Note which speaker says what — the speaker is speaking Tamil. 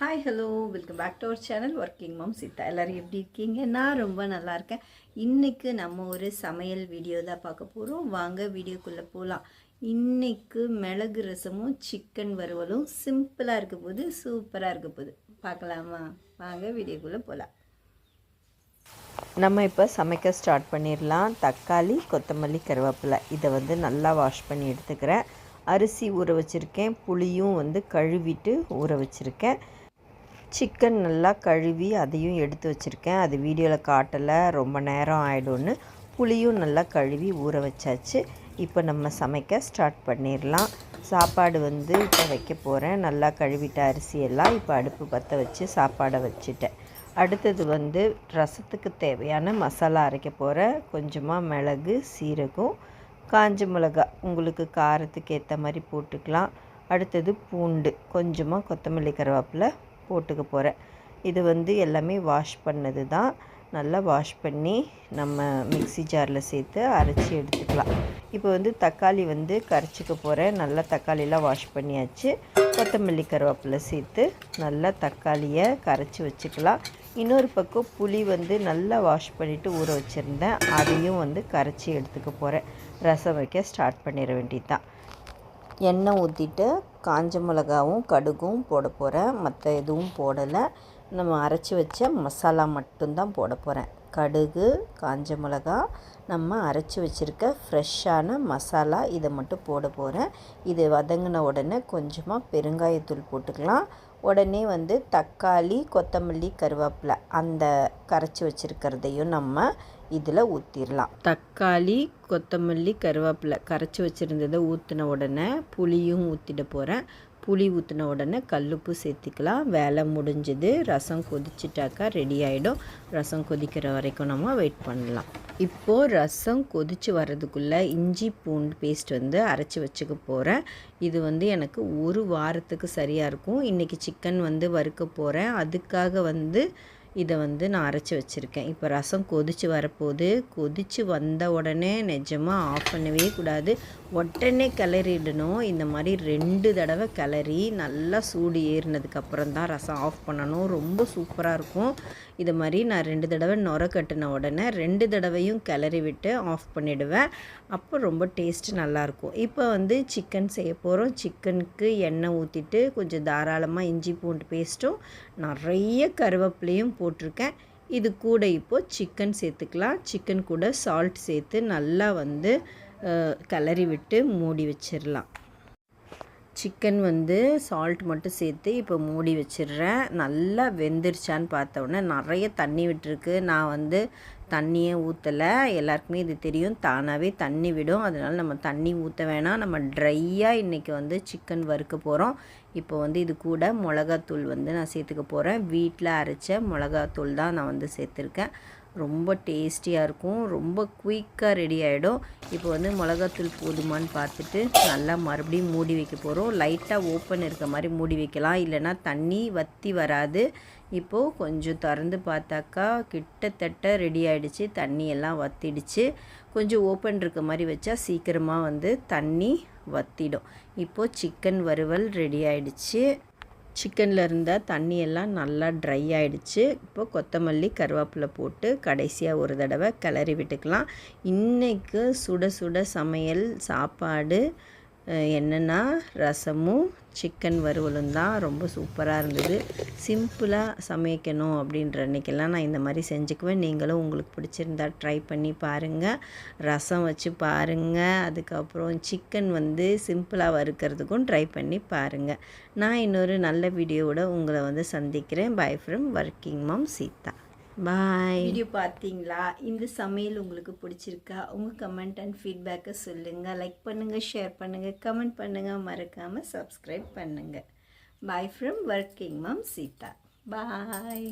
Speaker 1: Hi hello welcome back to our channel working mom Seetha எல்லோரும் எப்படி இருக்கீங்க? நான் ரொம்ப நல்லா இருக்கேன். இன்றைக்கு நம்ம ஒரு சமையல் வீடியோ தான் பார்க்க போகிறோம் வாங்க வீடியோக்குள்ளே போகலாம் இன்றைக்கு மிளகு ரசமும் சிக்கன் வறுவலும் சிம்பிளாக இருக்க போது சூப்பராக இருக்க போகுது. பார்க்கலாமா? வாங்க வீடியோக்குள்ளே போகலாம்
Speaker 2: நம்ம இப்போ சமைக்க ஸ்டார்ட் பண்ணிடலாம். தக்காளி கொத்தமல்லி கருவேப்பிலை. இதை வந்து நல்லா வாஷ் பண்ணி எடுத்துக்கிறேன். அரிசி ஊற வச்சுருக்கேன். புளியும் வந்து கழுவிட்டு ஊற வச்சுருக்கேன். சிக்கன் நல்லா கழுவி அதையும் எடுத்து வச்சுருக்கேன். அது வீடியோவில் காட்டலை ரொம்ப நேரம் ஆகிடும்னு புளியும் நல்லா கழுவி ஊற வச்சாச்சு. இப்போ நம்ம சமைக்க ஸ்டார்ட் பண்ணிடலாம். சாப்பாடு வந்து இப்போ வைக்க போகிறேன் நல்லா கழுவிட்ட அரிசியெல்லாம் இப்போ அடுப்பு பற்ற வச்சு சாப்பாடை வச்சுட்டேன். அடுத்தது வந்து ரசத்துக்கு தேவையான மசாலா அரைக்க போகிறேன் கொஞ்சமாக மிளகு சீரகம் காஞ்ச மிளகா. உங்களுக்கு காரத்துக்கு ஏற்ற மாதிரி போட்டுக்கலாம். அடுத்தது பூண்டு. கொஞ்சமாக கொத்தமல்லி கருவேப்பில போட்டுக்க போகிறேன் இது வந்து எல்லாமே வாஷ் பண்ணது தான் நல்லா வாஷ் பண்ணி நம்ம மிக்சி ஜாரில் சேர்த்து அரைச்சி எடுத்துக்கலாம். இப்போ வந்து தக்காளி வந்து கரைச்சிக்க போகிறேன் நல்லா தக்காளியெலாம் வாஷ் பண்ணியாச்சு. கொத்தமல்லி கருவேப்பிலை சேர்த்து நல்லா தக்காளியை கரைச்சி வச்சுக்கலாம். இன்னொரு பக்கம் புளி வந்து நல்லா வாஷ் பண்ணிவிட்டு ஊற வச்சுருந்தேன். அதையும் வந்து கரைச்சி எடுத்துக்க போகிறேன் ரசம் வைக்க ஸ்டார்ட் பண்ணிட வேண்டியது தான் எண்ணெய் ஊற்றிட்டு காஞ்ச மிளகாவும் கடுகும் போட போகிறேன் மற்ற எதுவும் போடலை. நம்ம அரைச்சி வச்ச மசாலா மட்டும்தான் போட போகிறேன் கடுகு காஞ்ச மிளகா நம்ம அரைச்சி வச்சுருக்க ஃப்ரெஷ்ஷான மசாலா இதை மட்டும் போட போகிறேன் இது வதங்கின உடனே கொஞ்சமாக பெருங்காயத்தூள் போட்டுக்கலாம். உடனே வந்து தக்காளி கொத்தமல்லி கருவேப்பிலை அந்த கரைச்சி வச்சுருக்கிறதையும் நம்ம இதில் ஊற்றிடலாம் தக்காளி கொத்தமல்லி கருவேப்பிலை கரைச்சி வச்சுருந்ததை ஊற்றின உடனே புளியும் ஊற்றிட போகிறேன் புளி ஊற்றின உடனே கல்லுப்பு சேர்த்திக்கலாம். வேலை முடிஞ்சது. ரசம் கொதிச்சிட்டாக்கா ரெடி ஆகிடும் ரசம் கொதிக்கிற வரைக்கும் நம்ம வெயிட் பண்ணலாம். இப்போது ரசம் கொதித்து வர்றதுக்குள்ளே இஞ்சி பூண்டு பேஸ்ட் வந்து அரைச்சி வச்சுக்க போகிறேன் இது வந்து எனக்கு ஒரு வாரத்துக்கு சரியாக இருக்கும். இன்றைக்கி சிக்கன் வந்து வறுக்க போகிறேன் அதுக்காக வந்து இதை வந்து நான் அரைச்சி வச்சுருக்கேன். இப்போ ரசம் கொதித்து வரப்போகுது. கொதித்து வந்த உடனே நிஜமாக ஆஃப் பண்ணவே கூடாது. உடனே கிளறிடணும். இந்த மாதிரி ரெண்டு தடவை கிளறி நல்லா சூடு ஏறினதுக்கப்புறம் தான் ரசம் ஆஃப் பண்ணணும். ரொம்ப சூப்பராக இருக்கும். இது மாதிரி நான் ரெண்டு தடவை நுர கட்டின உடனே ரெண்டு தடவையும் கிளறி விட்டு ஆஃப் பண்ணிவிடுவேன் அப்போ ரொம்ப டேஸ்ட்டு நல்லாயிருக்கும். இப்போ வந்து சிக்கன் செய்ய போகிறோம் சிக்கனுக்கு எண்ணெய் ஊற்றிட்டு கொஞ்சம் தாராளமாக இஞ்சி பூண்டு பேஸ்ட்டும் நிறைய கருவேப்பிலையும் போட்டிருக்கேன். இது கூட இப்போது சிக்கன் சேர்த்துக்கலாம். சிக்கன் கூட சால்ட் சேர்த்து நல்லா வந்து கிளறி விட்டு மூடி வச்சிடலாம் சிக்கன் வந்து சால்ட் மட்டும் சேர்த்து இப்போ மூடி வச்சிடுறேன். நல்லா வெந்துருச்சான்னு பார்த்த உடனே நிறைய தண்ணி விட்டுருக்கு. நான் வந்து தண்ணியே ஊற்றலை எல்லாருக்குமே இது தெரியும். தானாகவே தண்ணி விடும். அதனால் நம்ம தண்ணி ஊற்ற வேணாம். நம்ம ட்ரையாக இன்றைக்கி வந்து சிக்கன் வறுக்க போகிறோம் இப்போ வந்து இது கூட மிளகாத்தூள் வந்து நான் சேர்த்துக்க போகிறேன் வீட்டில் அரைச்ச மிளகாத்தூள் தான் நான் வந்து சேர்த்துருக்கேன். ரொம்ப டேஸ்டியாக இருக்கும். ரொம்ப குயிக்காக ரெடி ஆகிடும் இப்போ வந்து மிளகாத்தூள் போதுமான்னு பார்த்துட்டு நல்லா மறுபடியும் மூடி வைக்க போகிறோம் லைட்டாக ஓப்பன் இருக்க மாதிரி மூடி வைக்கலாம். இல்லைனா தண்ணி வற்றி வராது. இப்போது கொஞ்சம் திறந்து பார்த்தாக்கா கிட்டத்தட்ட ரெடி ஆகிடுச்சு தண்ணியெல்லாம் வத்திடுச்சு. கொஞ்சம் ஓப்பன் இருக்க மாதிரி வச்சா சீக்கிரமாக வந்து தண்ணி வத்திடும். இப்போது சிக்கன் வறுவல் ரெடி ஆகிடுச்சு சிக்கனில் இருந்த தண்ணியெல்லாம் நல்லா ட்ரை ஆகிடுச்சு இப்போ கொத்தமல்லி கருவேப்பிலை போட்டு கடைசியாக ஒரு தடவை கிளறி விட்டுக்கலாம். இன்றைக்கு சுட சுட சமையல் சாப்பாடு என்னென்னா ரசமும் சிக்கன் வறுவலும் தான் ரொம்ப சூப்பராக இருந்தது. சிம்பிளாக சமைக்கணும் அப்படின்ற அன்றைக்கெல்லாம் நான் இந்த மாதிரி செஞ்சுக்குவேன். நீங்களும் உங்களுக்கு பிடிச்சிருந்தா ட்ரை பண்ணி பாருங்கள் ரசம் வச்சு பாருங்கள் அதுக்கப்புறம் சிக்கன் வந்து சிம்பிளாக வறுக்கிறதுக்கும் ட்ரை பண்ணி பாருங்கள் நான் இன்னொரு நல்ல வீடியோவோட உங்களை வந்து சந்திக்கிறேன். Bye from working mom Seetha bye
Speaker 1: video பார்த்தீங்களா? இந்த சமையல் உங்களுக்கு பிடிச்சிருக்கா? உங்கள் கமெண்ட் அண்ட் ஃபீட்பேக்கை சொல்லுங்கள் லைக் பண்ணுங்கள் ஷேர் பண்ணுங்கள் கமெண்ட் பண்ணுங்கள் மறக்காமல் சப்ஸ்கிரைப் பண்ணுங்கள் bye from working mom Seetha bye